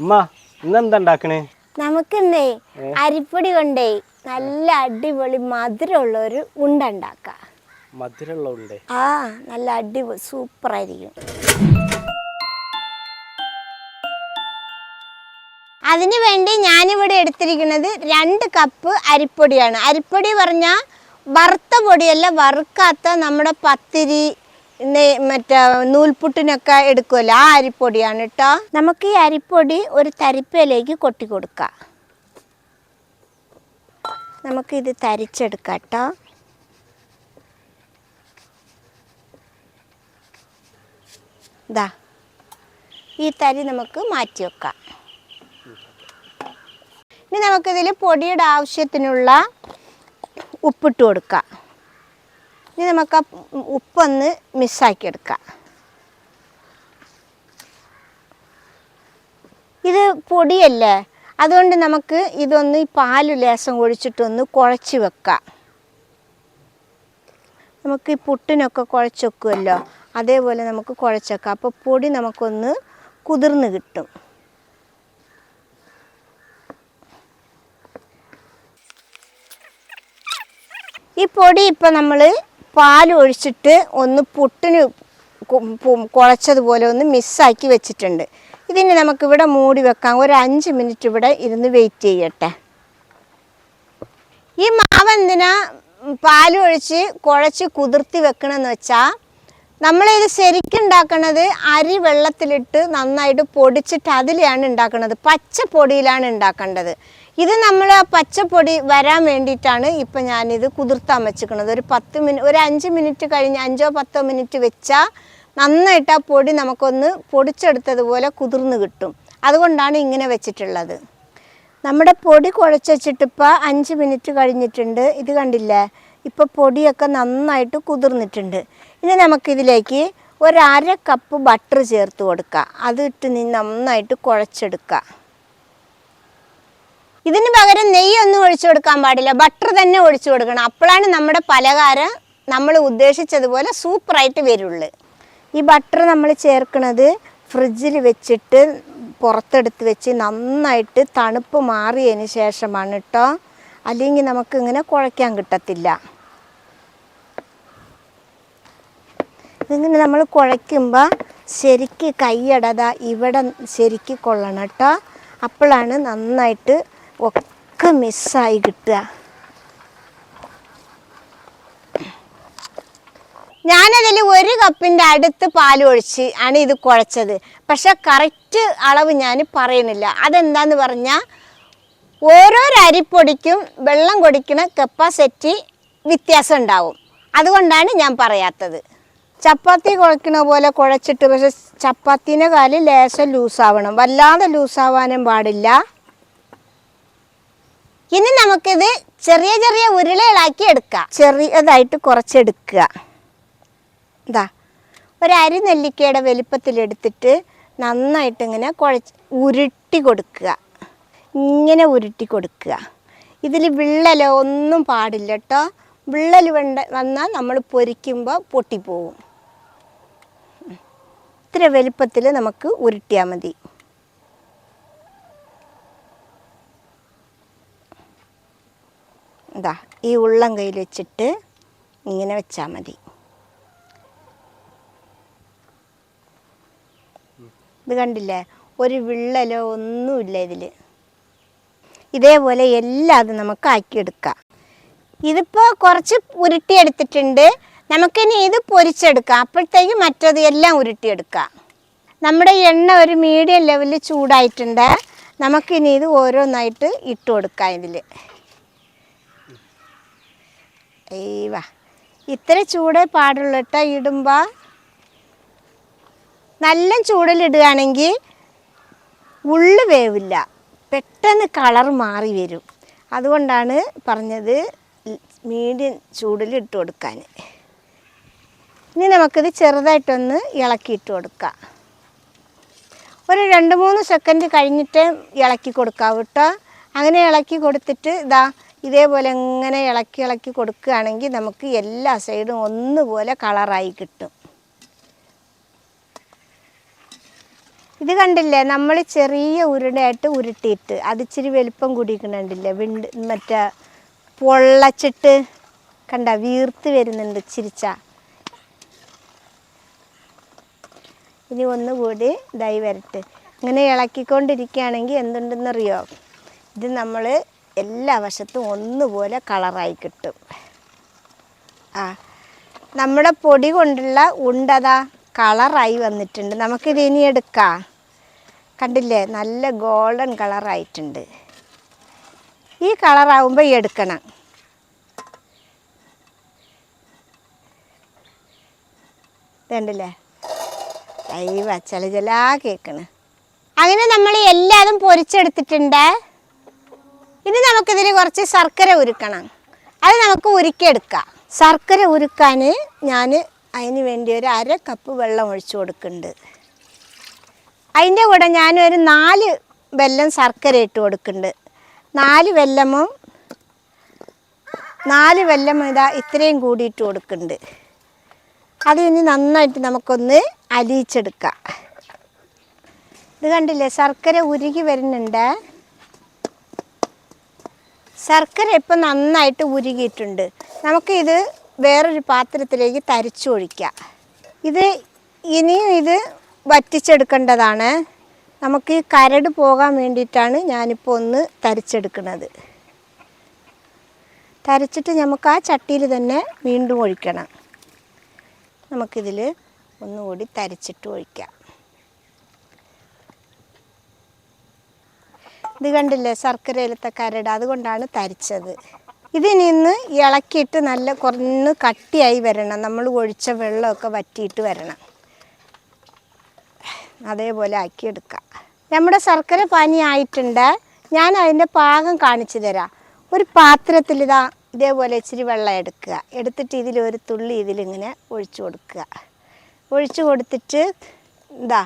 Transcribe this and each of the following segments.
അമ്മ ഇന്നെന്താ ഉണ്ടാക്കണേ നമുക്കിന്നേ അരിപ്പൊടി കൊണ്ടേ നല്ല അടിപൊളി മധുരമുള്ള ഒരു ഉണ്ട ഉണ്ടാക്കാം മധുരമുള്ള ഉണ്ടേ? ആ നല്ല അടിപൊളി സൂപ്പർ ആയിരിക്കും അതിനു വേണ്ടി ഞാനിവിടെ എടുത്തിരിക്കുന്നത് രണ്ട് കപ്പ് അരിപ്പൊടിയാണ്. അരിപ്പൊടി പറഞ്ഞാൽ വറുത്ത പൊടിയല്ല വറുക്കാത്ത നമ്മുടെ പത്തിരി മറ്റേ നൂൽപുട്ടിനൊക്കെ എടുക്കുമല്ലോ ആ അരിപ്പൊടിയാണ് കേട്ടോ നമുക്ക് ഈ അരിപ്പൊടി ഒരു തരിപ്പയിലേക്ക് കൊട്ടി കൊടുക്കാം. നമുക്കിത് തരിച്ചെടുക്കാം കേട്ടോ ഇതാ ഈ തരി നമുക്ക് മാറ്റി വെക്കാം. ഇനി നമുക്കിതിൽ പൊടിയുടെ ആവശ്യത്തിനുള്ള ഉപ്പിട്ട് കൊടുക്കാം. ഇനി നമുക്ക് ആ ഉപ്പൊന്ന് മിസ്സാക്കി എടുക്കാം. ഇത് പൊടിയല്ലേ? അതുകൊണ്ട് നമുക്ക് ഇതൊന്ന് ഈ പാൽ ലേശം ഒഴിച്ചിട്ടൊന്ന് കുഴച്ച് വെക്കാം. നമുക്ക് ഈ പുട്ടിനൊക്കെ കുഴച്ച് വെക്കുമല്ലോ? അതേപോലെ നമുക്ക് കുഴച്ച് വെക്കാം. അപ്പോൾ പൊടി നമുക്കൊന്ന് കുതിർന്ന് കിട്ടും. ഈ പൊടി ഇപ്പം നമ്മൾ പാൽ ഒഴിച്ചിട്ട് ഒന്ന് പുട്ടിന് കുഴച്ചതുപോലെ ഒന്ന് മിസ്സാക്കി വെച്ചിട്ടുണ്ട്. ഇതിന് നമുക്കിവിടെ മൂടി വെക്കാം. ഒരു അഞ്ച് മിനിറ്റ് ഇവിടെ ഇരുന്ന് വെയിറ്റ് ചെയ്യട്ടെ. ഈ മാവ് എന്തിനാ പാൽ ഒഴിച്ച് കുഴച്ച് കുതിർത്തി വെക്കണമെന്ന് വെച്ചാൽ നമ്മളിത് ശരിക്കും ഉണ്ടാക്കണത് അരി വെള്ളത്തിലിട്ട് നന്നായിട്ട് പൊടിച്ചിട്ട് അതിലാണ് ഉണ്ടാക്കുന്നത് പച്ചപ്പൊടിയിലാണ് ഉണ്ടാക്കേണ്ടത്. ഇത് നമ്മൾ ആ പച്ചപ്പൊടി വരാൻ വേണ്ടിയിട്ടാണ് ഇപ്പം ഞാനിത് കുതിർത്താൻ വെച്ചിരിക്കുന്നത് ഒരു പത്ത് മിനിറ്റ് ഒരു അഞ്ച് മിനിറ്റ് കഴിഞ്ഞ് അഞ്ചോ പത്തോ മിനിറ്റ് വെച്ചാൽ നന്നായിട്ട് ആ പൊടി നമുക്കൊന്ന് പൊടിച്ചെടുത്തതുപോലെ കുതിർന്ന് കിട്ടും. അതുകൊണ്ടാണ് ഇങ്ങനെ വെച്ചിട്ടുള്ളത്. നമ്മുടെ പൊടി കുഴച്ച് വെച്ചിട്ടിപ്പോൾ അഞ്ച് മിനിറ്റ് കഴിഞ്ഞിട്ടുണ്ട്. ഇത് കണ്ടില്ലേ? ഇപ്പോൾ പൊടിയൊക്കെ നന്നായിട്ട് കുതിർന്നിട്ടുണ്ട്. ഇനി നമുക്കിതിലേക്ക് ഒരര കപ്പ് ബട്ടർ ചേർത്ത് കൊടുക്കുക അതിട്ട് നീ നന്നായിട്ട് കുഴച്ചെടുക്കുക ഇതിന് പകരം നെയ്യൊന്നും ഒഴിച്ചു കൊടുക്കാൻ പാടില്ല. ബട്ടർ തന്നെ ഒഴിച്ചു കൊടുക്കണം. അപ്പോഴാണ് നമ്മുടെ പലഹാരം നമ്മൾ ഉദ്ദേശിച്ചതുപോലെ സൂപ്പറായിട്ട് വരുള്ളൂ. ഈ ബട്ടർ നമ്മൾ ചേർക്കുന്നത് ഫ്രിഡ്ജിൽ വെച്ചിട്ട് പുറത്തെടുത്ത് വെച്ച് നന്നായിട്ട് തണുപ്പ് മാറിയതിന് ശേഷമാണ് കേട്ടോ അല്ലെങ്കിൽ നമുക്ക് ഇങ്ങനെ കുഴയ്ക്കാൻ കിട്ടത്തില്ല. ഇതിങ്ങനെ നമ്മൾ കുഴയ്ക്കുമ്പോൾ ശരിക്ക് കൈയടത ഇവിടെ ശരിക്ക് കൊള്ളണം കേട്ടോ അപ്പോഴാണ് നന്നായിട്ട് ഒക്കെ മിസ്സായി കിട്ടുക. ഞാനതിൽ ഒരു കപ്പിന്റെ അടുത്ത് പാൽ ഒഴിച്ച് ആണ് ഇത് കുഴച്ചത്. പക്ഷെ കറക്റ്റ് അളവ് ഞാൻ പറയുന്നില്ല. അതെന്താന്ന് പറഞ്ഞാൽ ഓരോ അരിപ്പൊടിക്കും വെള്ളം കൊടിക്കുന്ന കപ്പാസിറ്റി വ്യത്യാസം ഉണ്ടാവും. അതുകൊണ്ടാണ് ഞാൻ പറയാത്തത്. ചപ്പാത്തി കുഴക്കണ പോലെ കുഴച്ചിട്ട് പക്ഷെ ചപ്പാത്തിന്റെ കാൽ ലേശം ലൂസാവണം വല്ലാതെ ലൂസാവാനും പാടില്ല. ഇനി നമുക്കിത് ചെറിയ ചെറിയ ഉരുളകളാക്കി എടുക്കാം. ചെറിയതായിട്ട് കുറച്ചെടുക്കുക. ഇതാ ഒരു അരി നെല്ലിക്കയുടെ വലിപ്പത്തിലെടുത്തിട്ട് നന്നായിട്ട് ഇങ്ങനെ കുഴച്ച് ഉരുട്ടി കൊടുക്കുക. ഇങ്ങനെ ഉരുട്ടി കൊടുക്കുക. ഇതിൽ വിള്ളലോ ഒന്നും പാടില്ല കേട്ടോ. വിള്ളൽ വേണ്ട വന്നാൽ നമ്മൾ പൊരിക്കുമ്പോൾ പൊട്ടിപ്പോവും. ഇത്ര വലിപ്പത്തിൽ നമുക്ക് ഉരുട്ടിയാൽ മതി. ഇതാ ഈ ഉള്ളം കയ്യിൽ വെച്ചിട്ട് ഇങ്ങനെ വെച്ചാൽ മതി. ഇത് കണ്ടില്ലേ? ഒരു വിള്ളലോ ഒന്നുമില്ല ഇതിൽ ഇതേപോലെ എല്ലാം അത് നമുക്ക് ആക്കിയെടുക്കാം. ഇതിപ്പോൾ കുറച്ച് ഉരുട്ടിയെടുത്തിട്ടുണ്ട് നമുക്കിനി ഇത് പൊരിച്ചെടുക്കാം. അപ്പോഴത്തേക്ക് മറ്റത് എല്ലാം ഉരുട്ടിയെടുക്കാം. നമ്മുടെ എണ്ണ ഒരു മീഡിയം ലെവലിൽ ചൂടായിട്ടുണ്ട്. നമുക്കിനി ഇത് ഓരോന്നായിട്ട് ഇട്ട് കൊടുക്കാം ഇതിൽ ഏവാ ഇത്ര ചൂടേ പാടുള്ളൂ കേട്ടോ ഇടുമ്പോൾ നല്ല ചൂടിലിടുകയാണെങ്കിൽ ഉള്ളു വേവില്ല. പെട്ടെന്ന് കളർ മാറി വരും. അതുകൊണ്ടാണ് പറഞ്ഞത് മീഡിയം ചൂടിൽ ഇട്ട് കൊടുക്കാൻ. ഇനി നമുക്കിത് ചെറുതായിട്ടൊന്ന് ഇളക്കിയിട്ട് കൊടുക്കാം. ഒരു രണ്ട് മൂന്ന് സെക്കൻഡ് കഴിഞ്ഞിട്ട് ഇളക്കി കൊടുക്കാം കേട്ടോ അങ്ങനെ ഇളക്കി കൊടുത്തിട്ട് ഇതാ ഇതേപോലെ ഇങ്ങനെ ഇളക്കി ഇളക്കി കൊടുക്കുകയാണെങ്കിൽ നമുക്ക് എല്ലാ സൈഡും ഒന്നുപോലെ കളറായി കിട്ടും. ഇത് കണ്ടില്ലേ? നമ്മൾ ചെറിയ ഉരുടയായിട്ട് ഉരുട്ടിയിട്ട് അത് ഇച്ചിരി വലിപ്പം കൂടിക്കണുണ്ടില്ലേ വിണ്ട് മറ്റേ പൊള്ളച്ചിട്ട് കണ്ട വീർത്ത് വരുന്നുണ്ട് ചിരിച്ച. ഇനി ഒന്നുകൂടി ദൈവരട്ട് വരട്ടെ. ഇങ്ങനെ ഇളക്കിക്കൊണ്ടിരിക്കുകയാണെങ്കിൽ എന്തുണ്ടെന്നറിയോ? ഇത് നമ്മൾ എല്ലാ വശത്തും ഒന്നുപോലെ കളറായി കിട്ടും. ആ നമ്മുടെ പൊടി കൊണ്ടുള്ള ഉണ്ടതാ കളറായി വന്നിട്ടുണ്ട്. നമുക്കിത് ഇനി എടുക്കാം. കണ്ടില്ലേ? നല്ല ഗോൾഡൻ കളറായിട്ടുണ്ട്. ഈ കളറാവുമ്പോൾ എടുക്കണം. ഇതുണ്ടല്ലേ? അയ്യവ ചില ചില കേക്കണ്. അങ്ങനെ നമ്മൾ എല്ലാതും പൊരിച്ചെടുത്തിട്ടുണ്ട്. ഇനി നമുക്കിതിൽ കുറച്ച് ശർക്കര ഉരുക്കണം. അത് നമുക്ക് ഉരുക്കിയെടുക്കാം. ശർക്കര ഉരുക്കാൻ ഞാൻ അതിന് വേണ്ടി ഒരു അര കപ്പ് വെള്ളം ഒഴിച്ചു കൊടുക്കുന്നുണ്ട്. അതിന്റെ കൂടെ ഞാനൊരു നാല് വെല്ലം ശർക്കര ഇട്ട് കൊടുക്കുന്നുണ്ട്. നാല് വെല്ലമും നാല് വെല്ലം ഇതാ ഇത്രയും കൂടി ഇട്ട് കൊടുക്കുന്നുണ്ട്. അത് ഇനി നന്നായിട്ട് നമുക്കൊന്ന് അലിയിച്ചെടുക്കാം. ഇത് കണ്ടില്ലേ ശർക്കര ഉരുകി വരുന്നുണ്ട്. ശർക്കര ഇപ്പം നന്നായിട്ട് ഉരുകിയിട്ടുണ്ട്. നമുക്കിത് വേറൊരു പാത്രത്തിലേക്ക് തരിച്ചൊഴിക്കാം ഇത് ഇനിയും ഇത് വറ്റിച്ചെടുക്കേണ്ടതാണ്. നമുക്ക് ഈ കരട് പോകാൻ വേണ്ടിയിട്ടാണ് ഞാനിപ്പോൾ ഒന്ന് തരിച്ചെടുക്കുന്നത്. തരച്ചിട്ട് നമുക്ക് ആ ചട്ടിയിൽ തന്നെ വീണ്ടും ഒഴിക്കണം. നമുക്കിതിൽ ഒന്നുകൂടി തരിച്ചിട്ട് ഒഴിക്കാം. ഇത് കണ്ടില്ലേ? ശർക്കരയിലത്തെ കരട്. അതുകൊണ്ടാണ് തരിച്ചത്. ഇതിനിന്ന് ഇളക്കിയിട്ട് നല്ല കുറഞ്ഞ് കട്ടിയായി വരണം. നമ്മൾ ഒഴിച്ച വെള്ളമൊക്കെ വറ്റിയിട്ട് വരണം. അതേപോലെ ആക്കിയെടുക്കാം. നമ്മുടെ ശർക്കര പാനി ആയിട്ടുണ്ട്. ഞാൻ അതിന്റെ പാകം കാണിച്ചു തരാം. ഒരു പാത്രത്തിൽ ഇതാ ഇതേപോലെ ഇച്ചിരി വെള്ളം എടുക്കുക. എടുത്തിട്ട് ഇതിൽ ഒരു തുള്ളി ഇതിലിങ്ങനെ ഒഴിച്ചു കൊടുക്കുക. ഒഴിച്ചു കൊടുത്തിട്ട് ഇതാ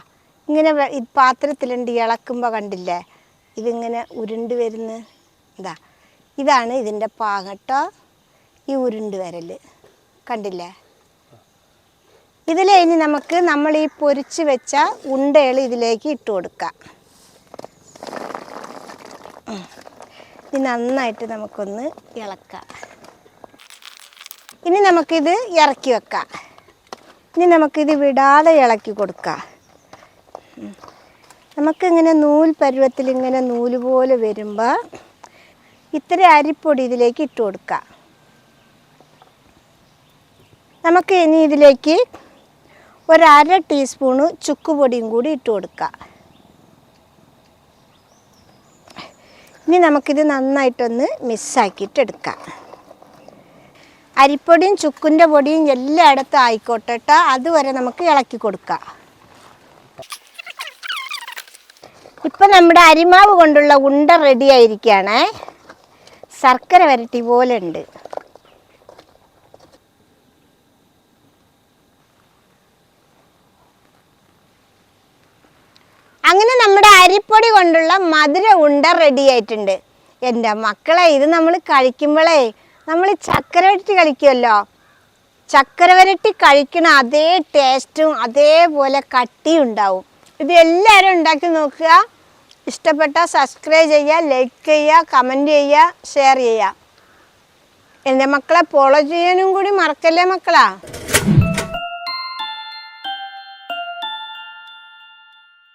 ഇങ്ങനെ പാത്രത്തിലുണ്ട് ഇളക്കുമ്പോൾ കണ്ടില്ലേ? ഇതിങ്ങനെ ഉരുണ്ട് വരുന്ന ഇതാ. ഇതാണ് ഇതിന്റെ പാകട്ടോ ഈ ഉരുണ്ട് വരൽ. കണ്ടില്ലേ? ഇതിൽ ഇനി നമുക്ക് നമ്മൾ ഈ പൊരിച്ച് വെച്ച ഉണ്ടകൾ ഇതിലേക്ക് ഇട്ട് കൊടുക്കാം. ഇനി നന്നായിട്ട് നമുക്കൊന്ന് ഇളക്കാം. ഇനി നമുക്കിത് ഇറക്കി വെക്കാം. ഇനി നമുക്കിത് വിടാതെ ഇളക്കി കൊടുക്കാം. നമുക്കിങ്ങനെ നൂൽ പരുവത്തിൽ ഇങ്ങനെ നൂൽ പോലെ വരുമ്പോൾ ഇത്ര അരിപ്പൊടി ഇതിലേക്ക് ഇട്ട് കൊടുക്കുക നമുക്ക് ഇനി ഇതിലേക്ക് ഒരു അര ടീസ്പൂണ് ചുക്കുപൊടിയും കൂടി ഇട്ട് കൊടുക്കുക ഇനി നമുക്കിത് നന്നായിട്ടൊന്ന് മിസ്സാക്കിയിട്ടെടുക്കാം അരിപ്പൊടിയും ചുക്കിന്റെ പൊടിയും എല്ലായിടത്തും ആയിക്കോട്ടെ കേട്ടോ അതുവരെ നമുക്ക് ഇളക്കി കൊടുക്കാം. ഇപ്പം നമ്മുടെ അരിമാവ് കൊണ്ടുള്ള ഉണ്ട റെഡി ആയിരിക്കുകയാണേ ശർക്കര വരട്ടി പോലെ ഉണ്ട്. അങ്ങനെ നമ്മുടെ അരിപ്പൊടി കൊണ്ടുള്ള മധുര ഉണ്ട റെഡി ആയിട്ടുണ്ട്. എന്റെ മക്കളെ ഇത് നമ്മൾ കഴിക്കുമ്പോഴേ നമ്മൾ ചക്കര വരട്ടി കളിക്കുമല്ലോ ചക്കര വരട്ടി കഴിക്കണ അതേ ടേസ്റ്റും അതേപോലെ കട്ടിയും ഉണ്ടാവും. ഇത് എല്ലാവരും ഉണ്ടാക്കി നോക്കുക. ഇഷ്ടപ്പെട്ട സബ്സ്ക്രൈബ് ചെയ്യുക ലൈക്ക് ചെയ്യുക കമന്റ് ചെയ്യുക ഷെയർ ചെയ്യുക. എന്റെ മക്കളെ ഫോളോ ചെയ്യാനും കൂടി മറക്കല്ലേ മക്കളാ?